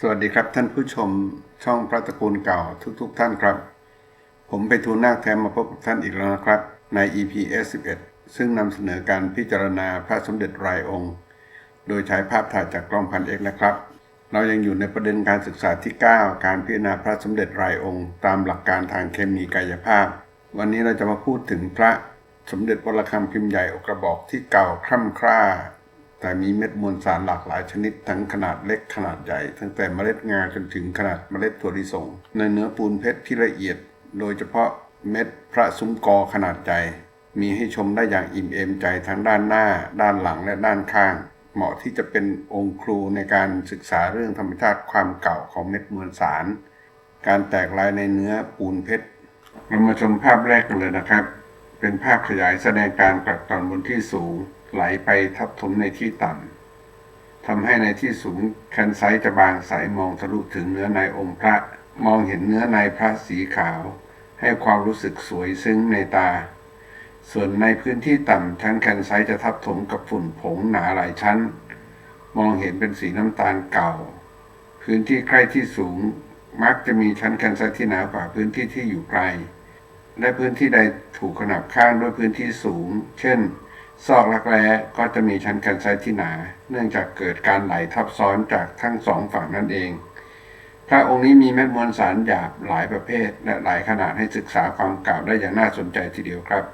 สวัสดีครับท่านผู้ชมช่องพระตะกูลเก่าทุกๆทท่านครับ ผมไปทูลนาคแท้มาพบกับท่านอีกแล้วนะครับ ใน EP S11 ซึ่งนำเสนอการพิจารณาพระสมเด็จรายองค์ โดยใช้ภาพถ่ายจากกล้องพันเอกนะครับ เรายังอยู่ในประเด็นการศึกษาที่ 9 การพิจารณาพระสมเด็จรายองค์ ตามหลักการทางเคมีกายภาพ วันนี้เราจะมาพูดถึงพระสมเด็จวรคัมพิมพ์ใหญ่อกระบอกที่เก่าคร่ำคร่า แต่มีเม็ดมวลสารหลากหลายชนิดทั้งขนาดเล็กขนาดใหญ่ ตั้งแต่เมล็ดงาจนถึงขนาดเมล็ดถั่วลิสง ในเนื้อปูนเพชรที่ละเอียด โดยเฉพาะเม็ดพระซุ้มกอขนาดใหญ่มีให้ชมได้อย่างอิ่มเอมใจทั้งด้านหน้า ด้านหลังและด้านข้าง เหมาะที่จะเป็นองค์ครูในการศึกษาเรื่องธรรมชาติความเก่าของเม็ดมวลสาร การแตกลายในเนื้อปูนเพชรเรามาชมภาพแรกกันเลยนะครับ เป็นภาพขยายแสดงการกลัดกร่อนบนที่สูงไหลไปทับถมในที่ต่ำทำให้ในที่สูงแคนไซจะบางใสมองทะลุถึงเนื้อในองค์พระ มองเห็นเนื้อในพระสีขาว ให้ความรู้สึกสวยซึ้งในตา ส่วนในพื้นที่ต่ำชั้นแคนไซจะทับถมกับฝุ่นผงหนาหลายชั้น มองเห็นเป็นสีน้ำตาลเก่า พื้นที่ใกล้ที่สูงมักจะมีชั้นแคนไซที่หนากว่าพื้นที่ที่อยู่ไกล และพื้นที่ใดถูกขนาบข้างด้วยพื้นที่สูง เช่น ซอกรักแร้ก็จะมีชั้นแคนไซที่หนา เนื่องจากเกิดการไหลทับซ้อนจากทั้งสองฝั่งนั่นเอง พระองค์นี้มีเม็ดมวลสารหยาบหลายประเภท และหลายขนาดให้ศึกษาความเก่าได้อย่างน่าสนใจทีเดียวครับ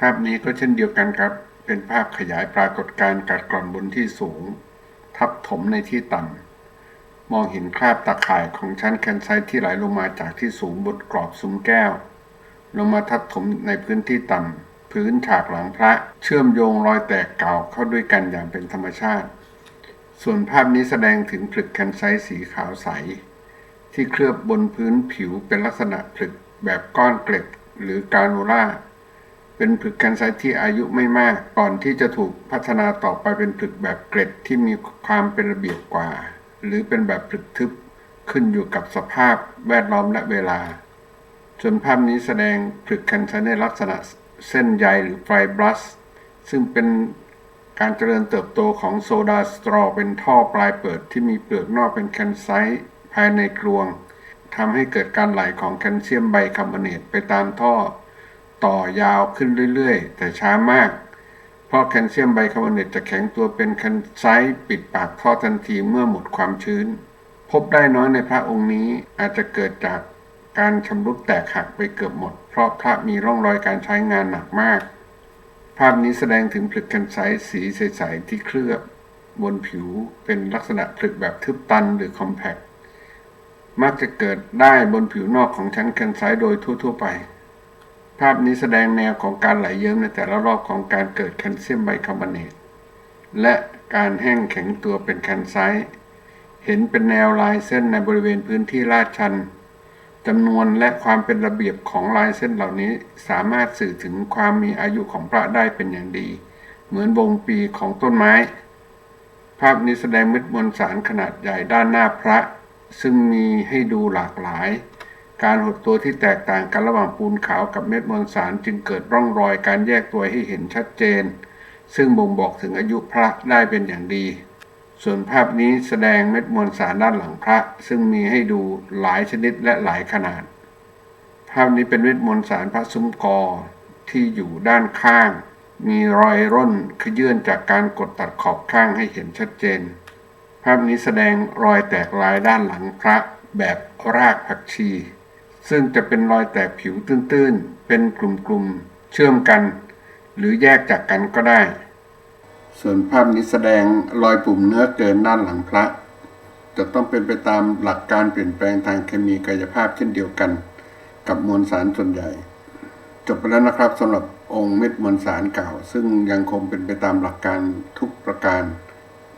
ภาพนี้ก็เช่นเดียวกันครับ เป็นภาพขยายปรากฏการณ์กัดกร่อนบนที่สูง ทับถมในที่ต่ำมองเห็นคราบตะข่ายของชั้นแคนไซต์ที่ไหลลงมาจากที่สูงบนกรอบซุ้มแก้ว ลงมาทับถมในพื้นที่ต่ำพื้นฉากหลังพระ เชื่อมโยงรอยแตกเก่าเข้าด้วยกันอย่างเป็นธรรมชาติ ส่วนภาพนี้แสดงถึงผลึกแคนไซสีขาวใส ที่เคลือบบนพื้นผิวเป็นลักษณะผลึกแบบก้อนเกล็ดหรือกรานูล่าเป็นผลึกแคนไซที่อายุไม่มากก่อนที่จะถูกพัฒนาต่อไปเป็นผลึกแบบเกล็ดที่มีความเป็นระเบียบกว่า หรือเป็นแบบผลึกทึบขึ้นอยู่กับสภาพแวดล้อมและเวลา ส่วนภาพนี้แสดงผลึกแคนไซต์ในลักษณะเส้นใยหรือไฟบรัส ซึ่งเป็นการเจริญเติบโตของโซดาสตรอเป็นท่อปลายเปิดที่มีเปลือกนอกเป็นแคนไซต์ภายในกรวงทำให้เกิดการไหลของแคลเซียมไบคาร์บอเนตไปตามท่อ ต่อยาวขึ้นเรื่อยๆ แต่ช้ามาก เพราะแคลเซียมไบคาร์บอเนตจะแข็งตัวเป็นแคนไซต์ปิดปากท่อทันทีเมื่อหมดความชื้น พบได้น้อยในพระองค์นี้อาจจะเกิดจาก การชำรุดแตกหักไปเกือบหมด เพราะพระมีร่องรอยการใช้งานหนักมาก ภาพนี้แสดงถึงผลึกแคนไซต์สีใสๆที่เคลือบบนผิวเป็นลักษณะผลึกแบบทึบตันหรือคอมแพคมักจะเกิดได้บนผิวนอกของชั้นแคนไซต์โดยทั่ว ๆ ไป ภาพนี้แสดงแนวของการไหลเยิ้มในแต่ละรอบของการเกิดแคลเซียมไบคาร์บอเนตและการแห้งแข็งตัวเป็นแคนไซเห็นเป็นแนวลายเส้นในบริเวณพื้นที่ลาดชัน จำนวนและความเป็นระเบียบของลายเส้นเหล่านี้สามารถสื่อถึงความมีอายุของพระได้เป็นอย่างดี เหมือนวงปีของต้นไม้ ภาพนี้แสดงเม็ดมวลสารขนาดใหญ่ด้านหน้าพระ ซึ่งมีให้ดูหลากหลาย การหดตัวที่แตกต่างกันระหว่างปูนขาวกับเม็ดมวลสารจึงเกิดร่องรอยการแยกตัวให้เห็นชัดเจน ซึ่งบ่งบอกถึงอายุพระได้เป็นอย่างดี ส่วนภาพนี้แสดงเม็ดมวลสารด้านหลังพระ ซึ่งมีให้ดูหลายชนิดและหลายขนาด ภาพนี้เป็นเม็ดมวลสารพระซุ้มกอที่อยู่ด้านข้าง มีรอยร่นขยื่นจากการกดตัดขอบข้างให้เห็นชัดเจน ภาพนี้แสดงรอยแตกลายด้านหลังพระแบบรากผักชี ซึ่งจะเป็นรอยแตกผิวตื้นๆ เป็นกลุ่มๆ เชื่อมกัน หรือแยกจากกันก็ได้ ส่วนภาพนี้แสดงรอยปุ่มเนื้อเกินด้านหลังพระ จะต้องเป็นไปตามหลักการเปลี่ยนแปลงทางเคมีกายภาพเช่นเดียวกัน กับมวลสารส่วนใหญ่ จบไปแล้วนะครับสำหรับองค์เม็ดมวลสารเก่า ซึ่งยังคงเป็นไปตามหลักการทุกประการ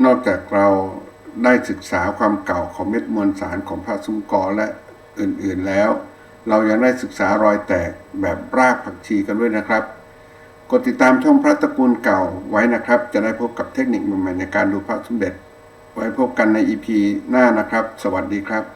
นอกจากเราได้ศึกษาความเก่าของเม็ดมวลสารของพระซุ้มกอและอื่นๆแล้ว เรายังได้ศึกษารอยแตกแบบรากผักชีกันด้วยนะครับ กดติดตามช่องพระตระกูลเก่าไว้นะครับ จะได้พบกับเทคนิคใหม่ๆในการดูพระสมเด็จ ไว้พบกันในอีพีหน้านะครับ สวัสดีครับ